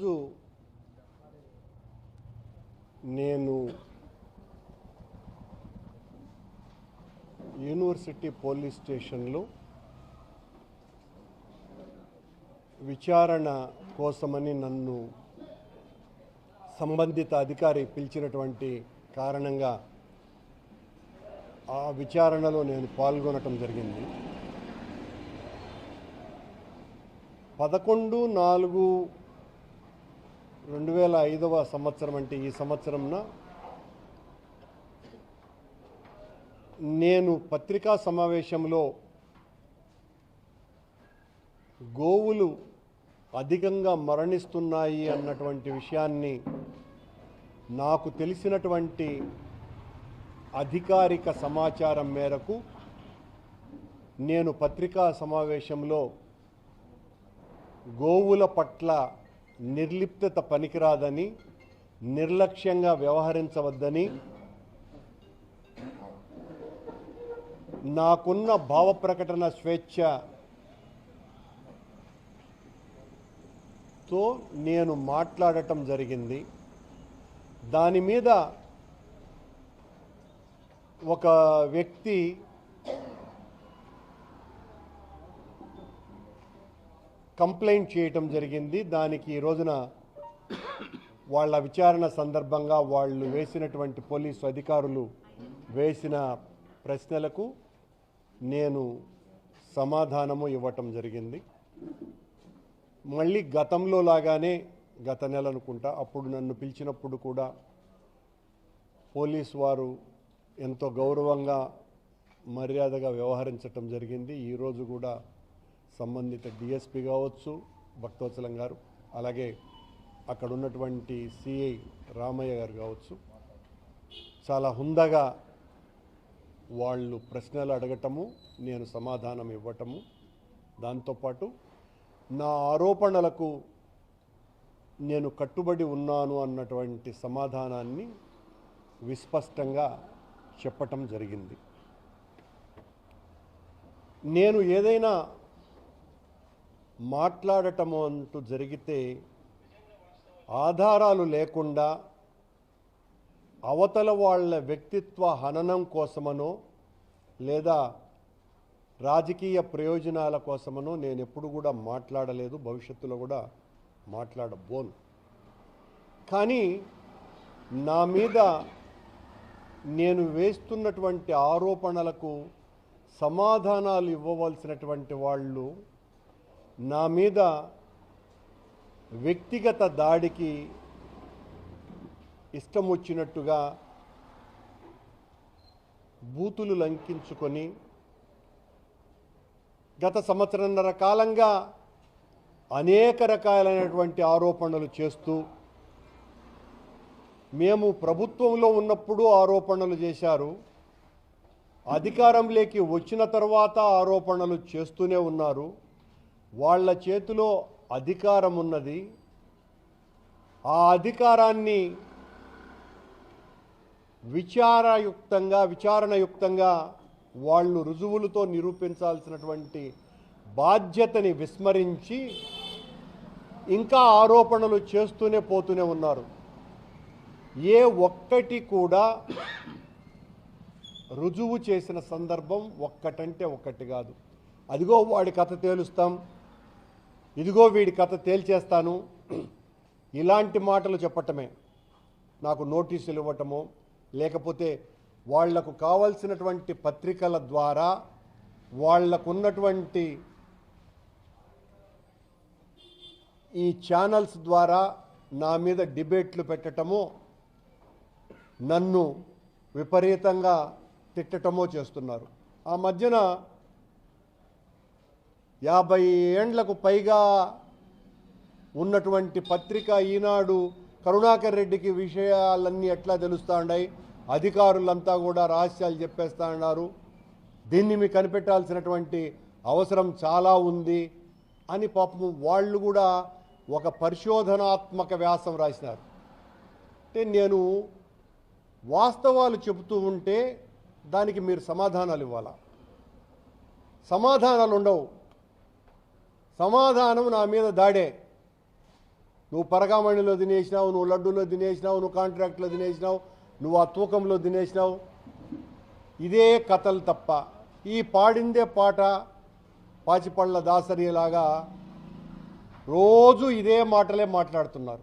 ఈరోజు నేను university police స్టేషన్లో విచారణ కోసమని నన్ను సంబంధిత అధికారి పిలిచినటువంటి కారణంగా ఆ విచారణలో నేను పాల్గొనటం జరిగింది. పదకొండు నాలుగు రెండు వేల ఐదవ సంవత్సరం అంటే ఈ సంవత్సరంన నేను పత్రికా సమావేశంలో గోవులు అధికంగా మరణిస్తున్నాయి అన్నటువంటి విషయాన్ని నాకు తెలిసినటువంటి అధికారిక సమాచారం మేరకు నేను పత్రికా సమావేశంలో గోవుల పట్ల నిర్లిప్తత పనికిరాదని నిర్లక్ష్యంగా వ్యవహరించవద్దని నాకున్న భావ ప్రకటన స్వేచ్ఛ తో నేను మాట్లాడటం జరిగింది. దాని మీద ఒక వ్యక్తి కంప్లైంట్ చేయటం జరిగింది. దానికి ఈ రోజున వాళ్ళ విచారణ సందర్భంగా వాళ్ళు వేసినటువంటి పోలీసు అధికారులు వేసిన ప్రశ్నలకు నేను సమాధానము ఇవ్వటం జరిగింది. మళ్ళీ గతంలో లాగానే గత నెల అనుకుంటా అప్పుడు నన్ను పిలిచినప్పుడు కూడా పోలీస్ వారు ఎంతో గౌరవంగా మర్యాదగా వ్యవహరించటం జరిగింది. ఈరోజు కూడా సంబంధిత డిఎస్పి కావచ్చు భక్తవత్సలం గారు అలాగే అక్కడ ఉన్నటువంటి సిఐ రామయ్య గారు కావచ్చు. చాలా హుందగా వాళ్ళు ప్రశ్నలు అడగటము నేను సమాధానం ఇవ్వటము. దాంతోపాటు నా ఆరోపణలకు నేను కట్టుబడి ఉన్నాను అన్నటువంటి సమాధానాన్ని విస్పష్టంగా చెప్పటం జరిగింది. నేను ఏదైనా మాట్లాడటము అంటూ జరిగితే ఆధారాలు లేకుండా అవతల వాళ్ళ వ్యక్తిత్వ హననం కోసమనో లేదా రాజకీయ ప్రయోజనాల కోసమనో నేను ఎప్పుడు కూడా మాట్లాడలేదు భవిష్యత్తులో కూడా మాట్లాడబోను. కానీ నా మీద నేను వేస్తున్నటువంటి ఆరోపణలకు సమాధానాలు ఇవ్వవలసినటువంటి వాళ్ళు నా మీద వ్యక్తిగత దాడికి ఇష్టం వచ్చినట్టుగా బూతులు లంకించుకొని గత సంవత్సరంన్నర కాలంగా అనేక రకాలైనటువంటి ఆరోపణలు చేస్తూ మేము ప్రభుత్వంలో ఉన్నప్పుడు ఆరోపణలు చేశారు. అధికారంలోకి వచ్చిన తర్వాత ఆరోపణలు చేస్తూనే ఉన్నారు. వాళ్ళ చేతిలో అధికారం ఉన్నది ఆ అధికారాన్ని విచారయుక్తంగా విచారణయుక్తంగా వాళ్ళు రుజువులతో నిరూపించాల్సినటువంటి బాధ్యతని విస్మరించి ఇంకా ఆరోపణలు చేస్తూనే పోతూనే ఉన్నారు. ఏ ఒక్కటి కూడా రుజువు చేసిన సందర్భం ఒక్కటంటే ఒక్కటి కాదు. అదిగో వాడి కథ తేలుస్తాం. ఇదిగో వీడి కథ తేల్చేస్తాను. ఇలాంటి మాటలు చెప్పటమే. నాకు నోటీసులు ఇవ్వటమో లేకపోతే వాళ్ళకు కావలసినటువంటి పత్రికల ద్వారా వాళ్ళకున్నటువంటి ఈ ఛానల్స్ ద్వారా నా మీద డిబేట్లు పెట్టటమో నన్ను విపరీతంగా తిట్టటమో చేస్తున్నారు. ఆ మధ్యన యాభై ఏండ్లకు పైగా ఉన్నటువంటి పత్రిక ఈనాడు కరుణాకర్ రెడ్డికి విషయాలన్నీ ఎట్లా తెలుస్తా అధికారులంతా కూడా రహస్యాలు చెప్పేస్తా ఉన్నారు దీన్ని మీకు కనిపెట్టాల్సినటువంటి అవసరం చాలా ఉంది అని పాపం వాళ్ళు కూడా ఒక పరిశోధనాత్మక వ్యాసం రాసినారు. అంటే నేను వాస్తవాలు చెబుతూ ఉంటే దానికి మీరు సమాధానాలు ఇవ్వాలా? సమాధానాలు ఉండవు సమాధానం నా మీద దాడే. నువ్వు పరగామణిలో తినేసినావు నువ్వు లడ్డూలో తినేసినావు నువ్వు కాంట్రాక్ట్లో తినేసినావు నువ్వు ఆ తూకంలో తినేసినావు. ఇదే కథలు తప్ప. ఈ పాడిందే పాట పాచిపళ్ళ దాసరిలాగా రోజు ఇదే మాటలే మాట్లాడుతున్నారు.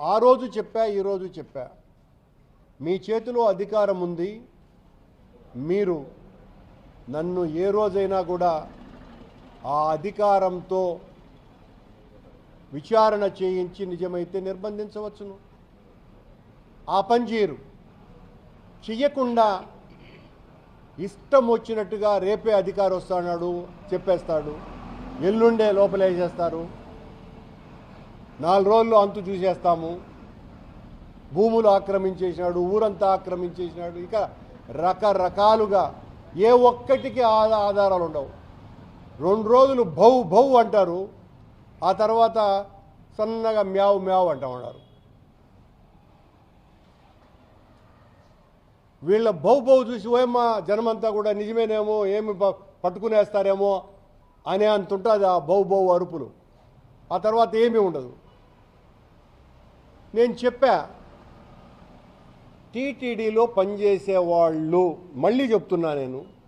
ఆ రోజు చెప్పా ఈరోజు చెప్పా. మీ చేతిలో అధికారం ఉంది. మీరు నన్ను ఏ రోజైనా కూడా ఆ అధికారంతో విచారణ చేయించి నిజమైతే నిర్బంధించవచ్చును. ఆ పని చేయరు చెయ్యకుండా ఇష్టం వచ్చినట్టుగా రేపే అధికారం వస్తాడు చెప్పేస్తాడు. ఎల్లుండే లోపలేసేస్తారు నాలుగు రోజులు అంతు చూసేస్తాము. భూములు ఆక్రమించేసినాడు ఊరంతా ఆక్రమించేసినాడు. ఇక రకరకాలుగా ఏ ఒక్కటికి ఆధారాలు ఉండవు రెండు రోజులు భౌ భౌ అంటారు. ఆ తర్వాత సన్నగా మ్యావ్ మ్యావ్ అంటా ఉన్నారు. వీళ్ళ భౌ భౌ చూసి ఓయమ్మా జనమంతా కూడా నిజమేనేమో ఏమి ప- పట్టుకునేస్తారేమో అనే అంతుంటుంది ఆ బౌ బౌ అరుపులు. ఆ తర్వాత ఏమీ ఉండదు. నేను చెప్పా టీటీడీలో పనిచేసే వాళ్ళు మళ్ళీ చెప్తున్నా నేను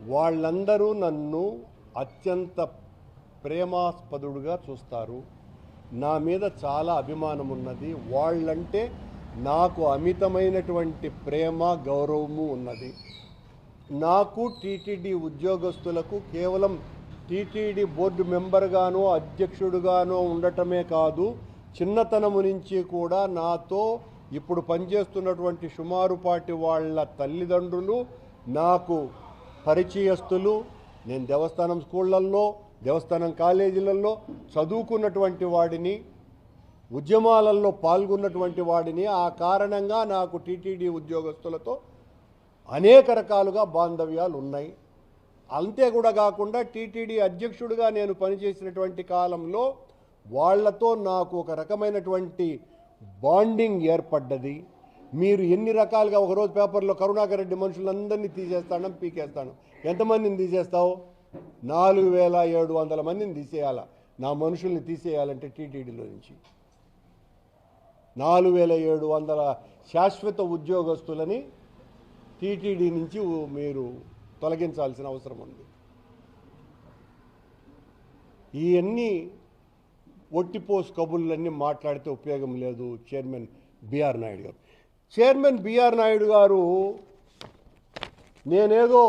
వాళ్ళందరూ నన్ను అత్యంత ప్రేమాస్పదుడుగా చూస్తారు. నా మీద చాలా అభిమానం ఉన్నది వాళ్ళంటే నాకు అమితమైనటువంటి ప్రేమ గౌరవము ఉన్నది. నాకు టీటీడీ ఉద్యోగస్తులకు కేవలం టీటీడీ బోర్డు మెంబర్గానో అధ్యక్షుడుగానో ఉండటమే కాదు చిన్నతనము నుంచి కూడా నాతో ఇప్పుడు పనిచేస్తున్నటువంటి సుమారుపాటి వాళ్ళ తల్లిదండ్రులు నాకు పరిచయస్తులు నేను దేవస్థానం స్కూళ్ళల్లో దేవస్థానం కాలేజీలలో చదువుకున్నటువంటి వాడిని ఉద్యమాలలో పాల్గొన్నటువంటి వాడిని ఆ కారణంగా నాకు టీటీడీ ఉద్యోగస్తులతో అనేక రకాలుగా బాంధవ్యాలు ఉన్నాయి. అంతే కూడా కాకుండా టీటీడీ అధ్యక్షుడిగా నేను పనిచేసినటువంటి కాలంలో వాళ్ళతో నాకు ఒక రకమైనటువంటి బాండింగ్ ఏర్పడ్డది. మీరు ఎన్ని రకాలుగా ఒకరోజు పేపర్లో కరుణాకర్ రెడ్డి మనుషులందరినీ తీసేస్తాను పీకేస్తాను. ఎంతమందిని తీసేస్తావు? నాలుగు వేల ఏడు వందల మందిని తీసేయాల? నా మనుషుల్ని తీసేయాలంటే టీటీడీలో నుంచి. నాలుగు వేల ఏడు వందల శాశ్వత ఉద్యోగస్తులని టీటీడీ నుంచి మీరు తొలగించాల్సిన అవసరం ఉంది. ఇవన్నీ ఒట్టిపోస్ కబుర్లన్నీ మాట్లాడితే ఉపయోగం లేదు చైర్మన్ బిఆర్ నాయుడు గారు. చైర్మన్ బిఆర్ నాయుడు గారు నేనేదో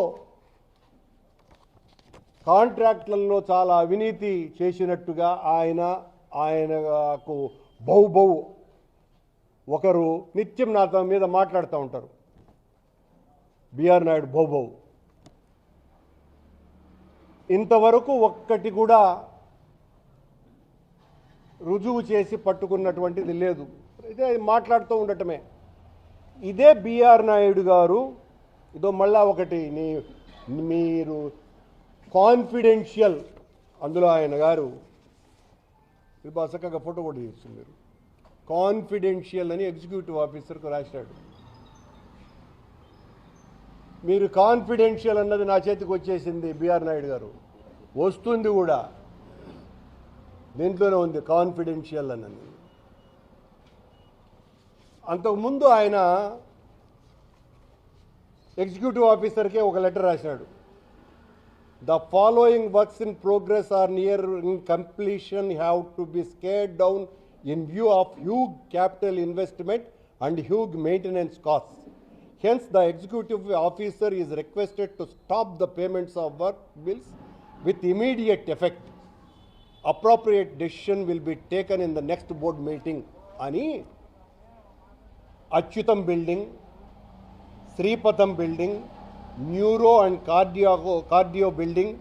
కాంట్రాక్ట్లలో చాలా అవినీతి చేసినట్టుగా ఆయన ఆయనకు బహు బహు ఒకరు నిత్యం నాతో మీద మాట్లాడుతూ ఉంటారు. బిఆర్ నాయుడు బహు ఇంతవరకు ఒక్కటి కూడా రుజువు చేసి పట్టుకున్నటువంటిది లేదు. అయితే మాట్లాడుతూ ఉండటమే. ఇదే బీఆర్ నాయుడు గారు ఇదో మళ్ళా ఒకటి నీ మీరు కాన్ఫిడెన్షియల్ అందులో ఆయన గారు ఇది బాగా చక్కగా ఫోటో కూడా తీస్తుంది మీరు. కాన్ఫిడెన్షియల్ అని ఎగ్జిక్యూటివ్ ఆఫీసర్కు రాశాడు. మీరు కాన్ఫిడెన్షియల్ అన్నది నా చేతికి వచ్చేసింది బీఆర్ నాయుడు గారు. వస్తుంది కూడా. దీంట్లోనే ఉంది కాన్ఫిడెన్షియల్ అన్నది. అంతకుముందు ఆయన ఎగ్జిక్యూటివ్ ఆఫీసర్కే ఒక లెటర్ రాశాడు. The following works in progress are near in completion have to be scaled down in view of huge capital investment and huge maintenance cost hence the executive officer is requested to stop the payments of work bills with immediate effect appropriate decision will be taken in the next board meeting అని Achyutam building Sripatham building neuro and cardio cardio building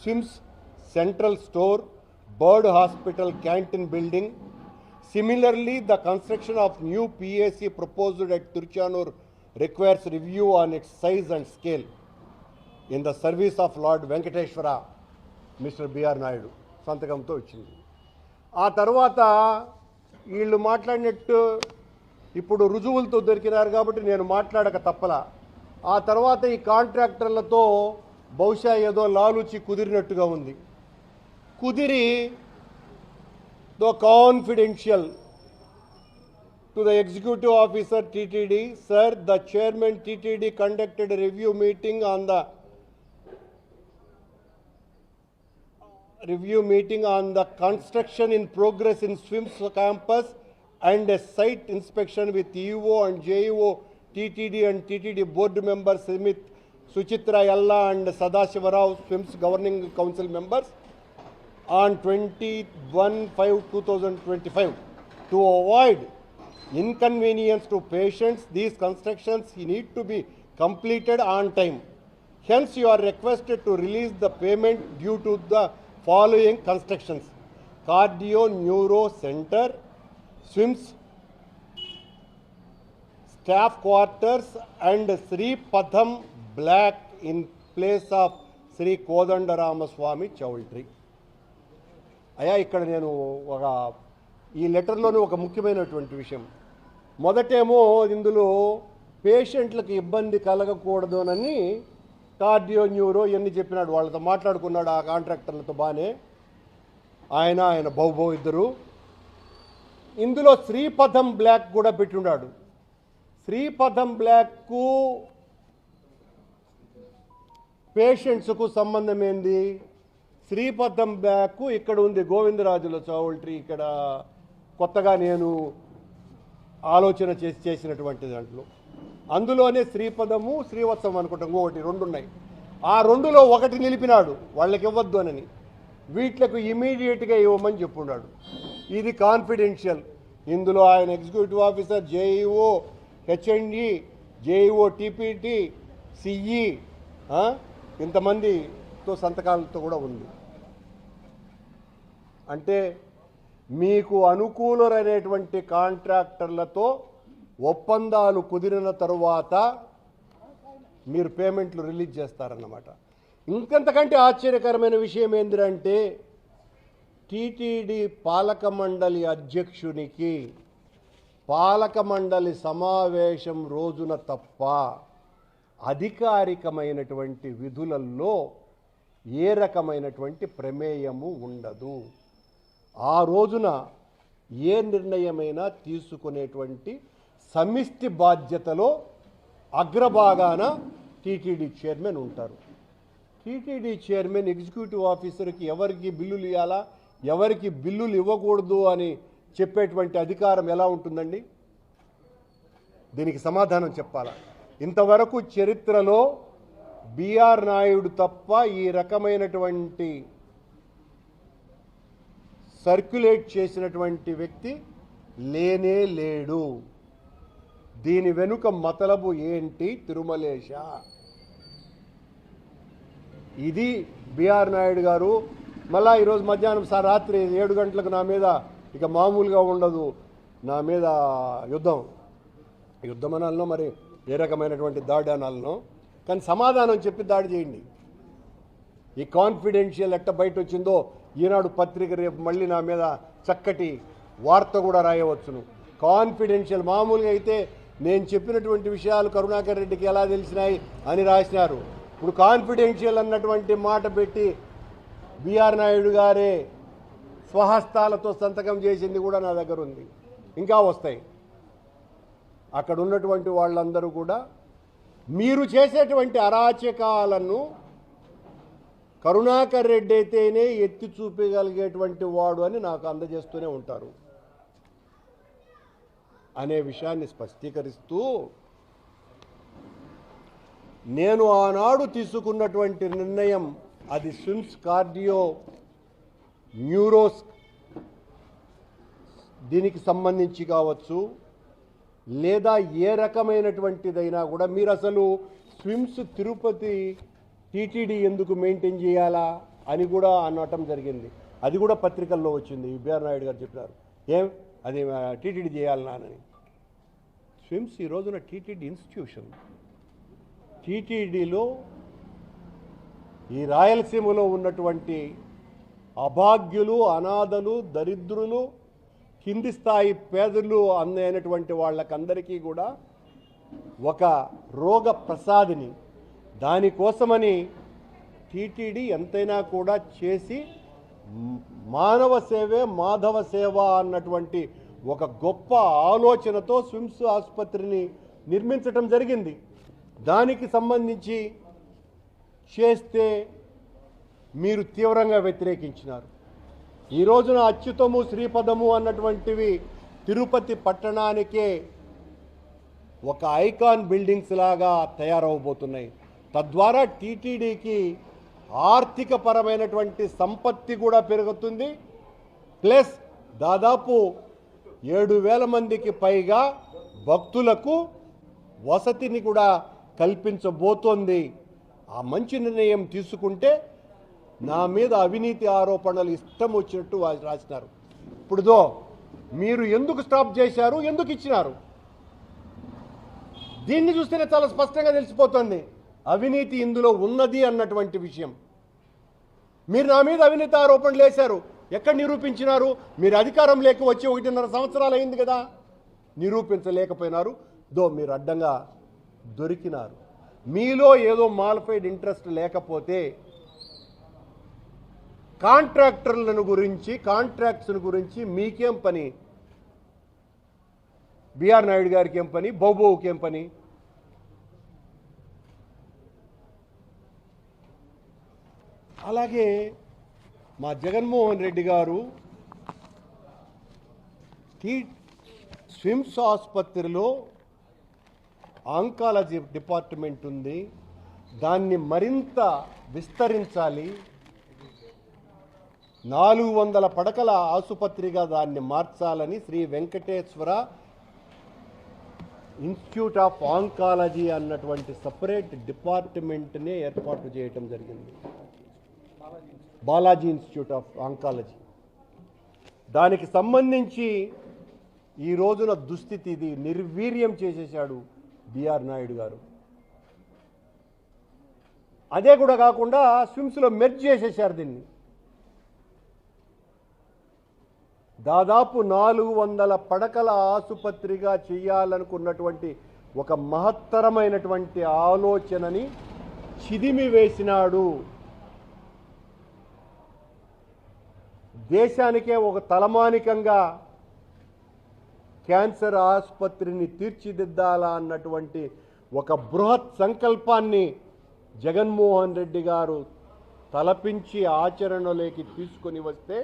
SVIMS central store bird hospital canteen building. Similarly the construction of new PAC proposed at Tiruchanur requires review on its size and scale in the service of Lord Venkateswara mister BR Naidu సంతకంతో వచ్చింది. ఆ తర్వాత వీళ్ళు మాట్లాడినట్టు ఇప్పుడు రుజువులతో దొరికినారు కాబట్టి నేను మాట్లాడక తప్పలా. ఆ తర్వాత ఈ కాంట్రాక్టర్లతో బహుశా ఏదో లాలుచి కుదిరినట్టుగా ఉంది. కుదిరి the confidential to the executive officer TTD. Sir the chairman TTD conducted review meeting on the review meeting on the construction in progress in SVIMS campus. And a site inspection with EO and JEO, TTD and TTD board members Smith, Suchitra Yalla and Sadashivarao, SWIMS governing council members on 21-5-2025 to avoid inconvenience to patients these constructions need to be completed on time. Hence you are requested to release the payment due to the following constructions. Cardio neuro center SVIMS staff quarters and Sri Patham block in place of Sri Kodandaramaswamy choultry అయ్యా ఇక్కడ నేను ఒక ఈ లెటర్లోని ఒక ముఖ్యమైనటువంటి విషయం. మొదటేమో ఇందులో పేషెంట్లకు ఇబ్బంది కలగకూడదునని కార్డియో న్యూరో ఇవన్నీ చెప్పినాడు వాళ్ళతో మాట్లాడుకున్నాడు ఆ కాంట్రాక్టర్లతో బాగానే ఆయన ఆయన బహుబహు ఇద్దరు. ఇందులో శ్రీపథం బ్లాక్ కూడా పెట్టున్నాడు శ్రీపథం బ్లాక్కు పేషెంట్స్కు సంబంధం ఏంది శ్రీపథం బ్లాక్ ఇక్కడ ఉంది గోవిందరాజుల చౌల్ట్రీ ఇక్కడ కొత్తగా నేను ఆలోచన చేసి చేసినటువంటి దాంట్లో. అందులోనే శ్రీపదము శ్రీవత్సవం అనుకుంటాం ఇంకొకటి రెండు ఉన్నాయి ఆ రెండులో ఒకటి నిలిపినాడు వాళ్ళకి ఇవ్వద్దు అని వీటికి ఇమీడియట్గా ఇవ్వమని చెప్పున్నాడు ఇది కాన్ఫిడెన్షియల్ ఇందులో ఆయన executive officer JEO HMD JEO TPT CE ఇంతమందితో సంతకాలతో కూడా ఉంది. అంటే మీకు అనుకూలమైనటువంటి కాంట్రాక్టర్లతో ఒప్పందాలు కుదిరిన తరువాత మీరు పేమెంట్లు రిలీజ్ చేస్తారన్నమాట. ఇంకంతకంటే ఆశ్చర్యకరమైన విషయం ఏంటంటే టీటీడీ పాలక మండలి అధ్యక్షునికి పాలక మండలి సమావేశం రోజున తప్ప అధికారికమైనటువంటి విధులలో ఏ రకమైనటువంటి ప్రమేయము ఉండదు. ఆ రోజున ఏ నిర్ణయమైనా తీసుకునేటువంటి సమిష్టి బాధ్యతలో అగ్రభాగాన టీటీడీ చైర్మన్ ఉంటారు. టీటీడీ చైర్మన్ ఎగ్జిక్యూటివ్ ఆఫీసర్కి ఎవరికి బిల్లులు ఇవ్వాలా ఎవరికి బిల్లులు ఇవ్వకూడదు అని చెప్పేటువంటి అధికారం ఎలా ఉంటుందండి? దీనికి సమాధానం చెప్పాలా? ఇంతవరకు చరిత్రలో బీఆర్ నాయుడు తప్ప ఈ రకమైనటువంటి సర్క్యులేట్ చేసినటువంటి వ్యక్తి లేనే లేడు. దీని వెనుక మతలబు ఏంటి? తిరుమలేశ. ఇది బీఆర్ నాయుడు గారు మళ్ళా ఈరోజు మధ్యాహ్నం సార్ రాత్రి ఏడు గంటలకు నా మీద ఇక మామూలుగా ఉండదు. నా మీద యుద్ధం. యుద్ధం అనాలనో మరి ఏ రకమైనటువంటి దాడి అనాలనో. కానీ సమాధానం చెప్పి దాడి చేయండి. ఈ కాన్ఫిడెన్షియల్ ఎట్ట బయట వచ్చిందో ఈనాడు పత్రిక రేపు మళ్ళీ నా మీద చక్కటి వార్త కూడా రాయవచ్చును. కాన్ఫిడెన్షియల్ మామూలుగా అయితే నేను చెప్పినటువంటి విషయాలు కరుణాకర్ రెడ్డికి ఎలా తెలిసినాయి అని రాసినారు. ఇప్పుడు కాన్ఫిడెన్షియల్ అన్నటువంటి మాట పెట్టి బిఆర్ నాయుడు గారే స్వహస్తాలతో సంతకం చేసింది కూడా నా దగ్గర ఉంది. ఇంకా వస్తాయి. అక్కడ ఉన్నటువంటి వాళ్ళందరూ కూడా మీరు చేసేటువంటి అరాచకాలను కరుణాకర్ రెడ్డి అయితేనే ఎత్తి చూపగలిగేటువంటి వాడు అని నాకు అందజేస్తూనే ఉంటారు. అనే విషయాన్ని స్పష్టీకరిస్తూ నేను ఆనాడు తీసుకున్నటువంటి నిర్ణయం అది స్విమ్స్ కార్డియో న్యూరోస్ దీనికి సంబంధించి కావచ్చు లేదా ఏ రకమైనటువంటిదైనా కూడా. మీరు అసలు స్విమ్స్ తిరుపతి టీటీడీ ఎందుకు మెయింటైన్ చేయాలా అని కూడా అనటం జరిగింది. అది కూడా పత్రికల్లో వచ్చింది. బిఆర్ నాయుడు గారు చెప్పినారు. ఏం? అది టీటీడీ చేయాలన్నానని స్విమ్స్ ఈ రోజున టీటీడీ ఇన్స్టిట్యూషన్ టీటీడీలో ఈ రాయలసీమలో ఉన్నటువంటి అభాగ్యులు అనాథలు దరిద్రులు కింది స్థాయి పేదలు అందైనటువంటి వాళ్ళకందరికీ కూడా ఒక రోగ ప్రసాదిని దానికోసమని టీటీడీ ఎంతైనా కూడా చేసి మానవ సేవే మాధవ సేవ అన్నటువంటి ఒక గొప్ప ఆలోచనతో స్విమ్స్ ఆసుపత్రిని నిర్మించటం జరిగింది. దానికి సంబంధించి చేస్తే మీరు తీవ్రంగా వ్యతిరేకించినారు. ఈ రోజున అచ్యుతము శ్రీపదము అన్నటువంటివి తిరుపతి పట్టణానికే ఒక ఐకాన్ బిల్డింగ్స్ లాగా తయారవబోతున్నాయి. తద్వారా టీటీడీకి ఆర్థిక పరమైనటువంటి సంపత్తి కూడా పెరుగుతుంది. ప్లస్ దాదాపు ఏడు వేల మందికి పైగా భక్తులకు వసతిని కూడా కల్పించబోతోంది ఆ మంచి నిర్ణయం తీసుకుంటే నా మీద అవినీతి ఆరోపణలు ఇష్టం వచ్చినట్టు రాసినారు. ఇప్పుడుదో మీరు ఎందుకు స్టాప్ చేశారు? ఎందుకు ఇచ్చినారు? దీన్ని చూస్తేనే చాలా స్పష్టంగా తెలిసిపోతుంది. అవినీతి ఇందులో ఉన్నది అన్నటువంటి విషయం. మీరు నా మీద అవినీతి ఆరోపణలు వేశారు. ఎక్కడ నిరూపించినారు? మీరు అధికారం లేక వచ్చి ఒకటిన్నర సంవత్సరాలు అయింది కదా. నిరూపించలేకపోయినారు. దో మీరు అడ్డంగా దొరికినారు. మీలో ఏదో మాల్ఫైడ్ ఇంట్రెస్ట్ లేకపోతే కాంట్రాక్టర్లను గురించి కాంట్రాక్ట్స్ను గురించి మీకేం పని? బిఆర్ నాయుడు గారికి ఏం పని? బౌబోకి ఏం పని? అలాగే మా జగన్మోహన్ రెడ్డి గారు స్విమ్స్ ఆసుపత్రిలో ఆంకాలజీ డిపార్ట్మెంట్ ఉంది. దాన్ని మరింత విస్తరించాలి. నాలుగు వందల పడకల ఆసుపత్రిగా దాన్ని మార్చాలని Sri Venkateswara institute of oncology అన్నటువంటి సపరేట్ డిపార్ట్మెంట్నే ఏర్పాటు చేయటం జరిగింది. Balaji institute of oncology. దానికి సంబంధించి ఈ రోజున దుస్థితి ఇది నిర్వీర్యం చేసేశాడు. బిఆర్ నాయుడు గారు. అదే కూడా కాకుండా స్విమ్స్లో మెర్జ్ చేసేశారు దీన్ని. దాదాపు నాలుగు వందల పడకల ఆసుపత్రిగా చేయాలనుకున్నటువంటి ఒక మహత్తరమైనటువంటి ఆలోచనని చిదిమి వేసినాడు. దేశానికే ఒక తలమానికంగా క్యాన్సర్ ఆసుపత్రిని తీర్చిదిద్దాలా అన్నటువంటి ఒక బృహత్ సంకల్పాన్ని జగన్మోహన్ రెడ్డి గారు తలపించి ఆచరణలోకి తీసుకొని వస్తే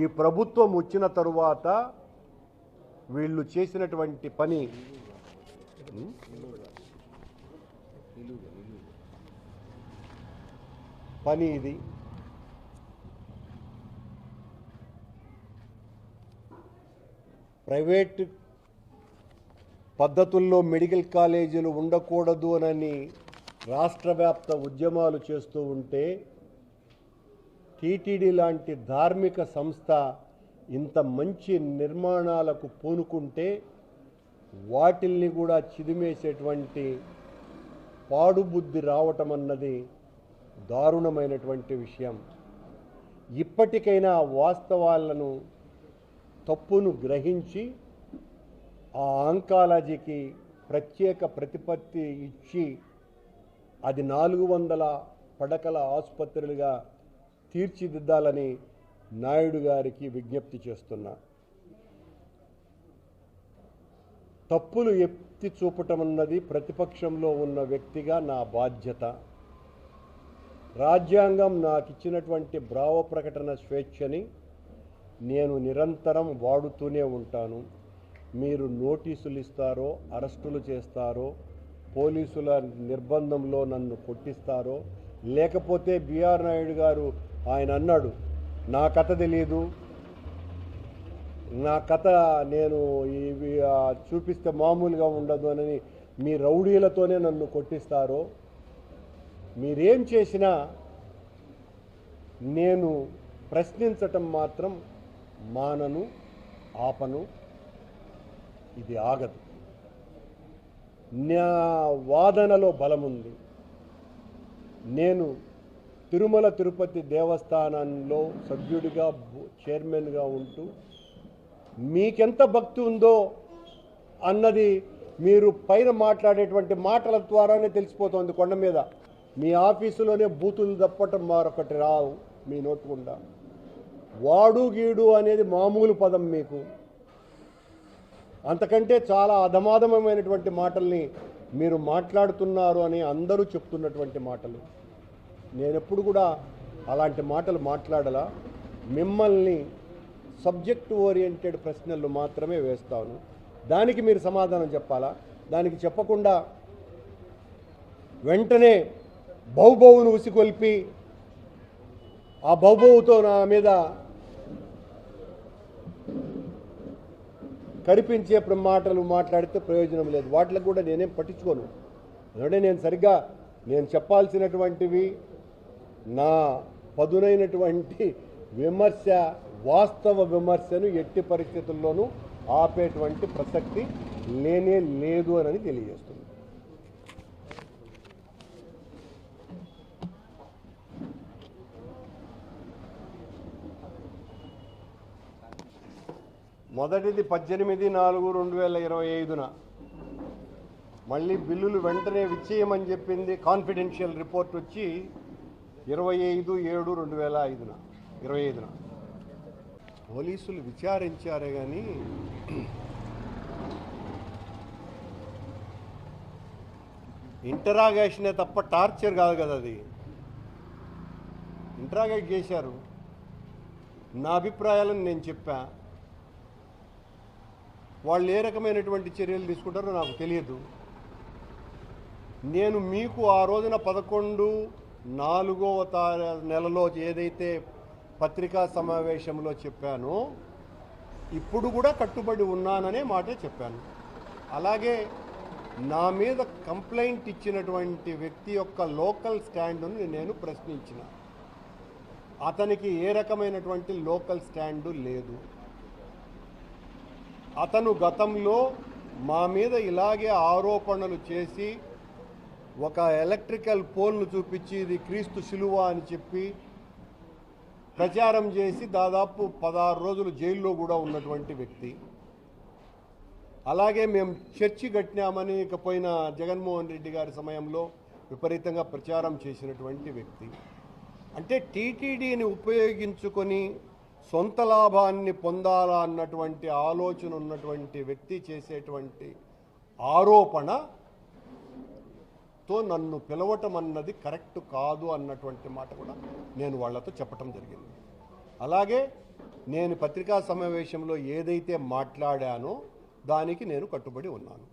ఈ ప్రభుత్వం వచ్చిన తరువాత వీళ్ళు చేసినటువంటి పని పని ఇది. ప్రైవేట్ పద్ధతుల్లో మెడికల్ కాలేజీలు ఉండకూడదు అని రాష్ట్ర వ్యాప్త ఉద్యమాలు చేస్తూ ఉంటే టీటీడీ లాంటి ధార్మిక సంస్థ ఇంత మంచి నిర్మాణాలకు పూనుకుంటే వాటిల్ని కూడా చిదిమేసేటువంటి పాడుబుద్ధి రావటం అన్నది దారుణమైనటువంటి విషయం. ఇప్పటికైనా వాస్తవాలను తప్పును గ్రహించి ఆ ఆంకాలజీకి ప్రత్యేక ప్రతిపత్తి ఇచ్చి అది నాలుగు వందల పడకల ఆసుపత్రులుగా తీర్చిదిద్దాలని నాయుడు గారికి విజ్ఞప్తి చేస్తున్నా. తప్పులు ఎత్తి చూపటం అన్నది ప్రతిపక్షంలో ఉన్న వ్యక్తిగా నా బాధ్యత. రాజ్యాంగం నాకు ఇచ్చినటువంటి భావ ప్రకటన స్వేచ్ఛని నేను నిరంతరం వాడుతూనే ఉంటాను. మీరు నోటీసులు ఇస్తారో అరెస్టులు చేస్తారో పోలీసుల నిర్బంధంలో నన్ను కొట్టిస్తారో లేకపోతే బిఆర్ నాయుడు గారు ఆయన అన్నాడు నా కథ తెలియదు నా కథ నేను ఇవి చూపిస్తే మామూలుగా ఉండదు అని మీ రౌడీలతోనే నన్ను కొట్టిస్తారో మీరేం చేసినా నేను ప్రశ్నించటం మాత్రం మానను ఆపను ఇది ఆగదు. నా వాదనలో బలముంది. నేను తిరుమల తిరుపతి దేవస్థానంలో సభ్యుడిగా చైర్మన్గా ఉంటూ మీకెంత భక్తి ఉందో అన్నది మీరు పైన మాట్లాడేటువంటి మాటల ద్వారానే తెలిసిపోతుంది కొండ మీద. మీ ఆఫీసులోనే బూతులు తప్పటం మరొకటి రావు మీ నోటుకుండా వాడు గీడు అనేది మామూలు పదం మీకు. అంతకంటే చాలా అధమాధమైనటువంటి మాటల్ని మీరు మాట్లాడుతున్నారు అని అందరూ చెప్తున్నటువంటి మాటలు. నేనెప్పుడు కూడా అలాంటి మాటలు మాట్లాడలా. మిమ్మల్ని సబ్జెక్ట్ ఓరియంటెడ్ ప్రశ్నలు మాత్రమే వేస్తాను. దానికి మీరు సమాధానం చెప్పాలా? దానికి చెప్పకుండా వెంటనే బౌబౌను ఉసికొల్పి ఆ బౌబౌతో నా మీద కరిపించే మాటలు మాట్లాడితే ప్రయోజనం లేదు. వాటికి కూడా నేనేం పట్టించుకోను. ఎందుకంటే నేను సరిగ్గా నేను చెప్పాల్సినటువంటివి నా పదునైనటువంటి విమర్శ వాస్తవ విమర్శను ఎట్టి పరిస్థితుల్లోనూ ఆపేటువంటి ప్రసక్తి లేనే లేదు అని తెలియజేస్తుంది. మొదటిది పద్దెనిమిది నాలుగు రెండు వేల ఇరవై ఐదున. మళ్ళీ బిల్లులు వెంటనే విచ్చేయమని చెప్పింది కాన్ఫిడెన్షియల్ రిపోర్ట్ వచ్చి ఇరవై ఐదు ఏడు రెండు వేల ఐదున ఇరవై ఐదున. పోలీసులు విచారించారే కానీ ఇంటరాగేషనే తప్ప టార్చర్ కాదు కదా అది. ఇంటరాగేట్ చేశారు. నా అభిప్రాయాలను నేను చెప్పాను వాళ్ళు ఏ రకమైనటువంటి చర్యలు తీసుకుంటారో నాకు తెలియదు. నేను మీకు ఆ రోజున పదకొండు నాలుగవ నెలలో ఏదైతే పత్రికా సమావేశంలో చెప్పానో ఇప్పుడు కూడా కట్టుబడి ఉన్నాననే మాటే చెప్పాను. అలాగే నా మీద కంప్లైంట్ ఇచ్చినటువంటి వ్యక్తి యొక్క లోకల్ స్టాండును నేను ప్రశ్నించిన. అతనికి ఏ రకమైనటువంటి లోకల్ స్టాండు లేదు. అతను గతంలో మా మీద ఇలాగే ఆరోపణలు చేసి ఒక ఎలక్ట్రికల్ పోల్ను చూపించి ఇది క్రీస్తు శిలువ అని చెప్పి ప్రచారం చేసి దాదాపు పదహారు రోజులు జైల్లో కూడా ఉన్నటువంటి వ్యక్తి. అలాగే మేము చర్చి కట్టినామని ఇకపోయిన జగన్మోహన్ రెడ్డి గారి సమయంలో విపరీతంగా ప్రచారం చేసినటువంటి వ్యక్తి. అంటే టీటీడీని ఉపయోగించుకొని సొంత లాభాన్ని పొందాలా అన్నటువంటి ఆలోచన ఉన్నటువంటి వ్యక్తి చేసేటువంటి ఆరోపణతో నన్ను పిలవటం అన్నది కరెక్ట్ కాదు అన్నటువంటి మాట కూడా నేను వాళ్ళతో చెప్పటం జరిగింది. అలాగే నేను పత్రికా సమావేశంలో ఏదైతే మాట్లాడానో దానికి నేను కట్టుబడి ఉన్నాను.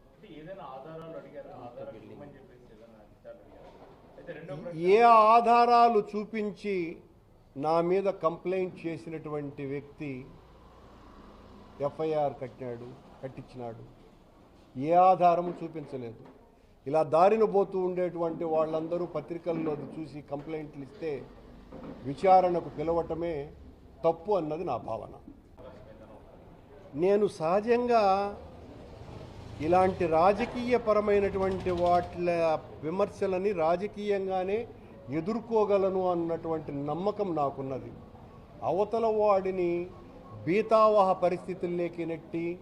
ఏ ఆధారాలు చూపించి నా మీద కంప్లైంట్ చేసినటువంటి వ్యక్తి ఎఫ్ఐఆర్ కట్టినాడు కట్టించినాడు. ఏ ఆధారము చూపించలేదు. ఇలా దారిన పోతూ ఉండేటువంటి వాళ్ళందరూ పత్రికల్లో చూసి కంప్లైంట్లు ఇస్తే విచారణకు పిలవటమే తప్పు అన్నది నా భావన. నేను సహజంగా ఇలాంటి రాజకీయపరమైనటువంటి వాటి విమర్శలని రాజకీయంగానే ఎదుర్కోగలను అన్నటువంటి నమ్మకం నాకున్నది. అవతల వాడిని బీతావహ పరిస్థితుల్లోకి నెట్టి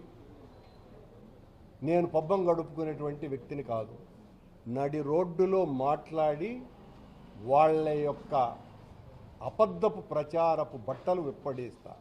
నేను పబ్బం గడుపుకునేటువంటి వ్యక్తిని కాదు. నడి రోడ్డులో మాట్లాడి వాళ్ళ యొక్క అబద్ధపు ప్రచారపు బట్టలు విప్పడేస్తా.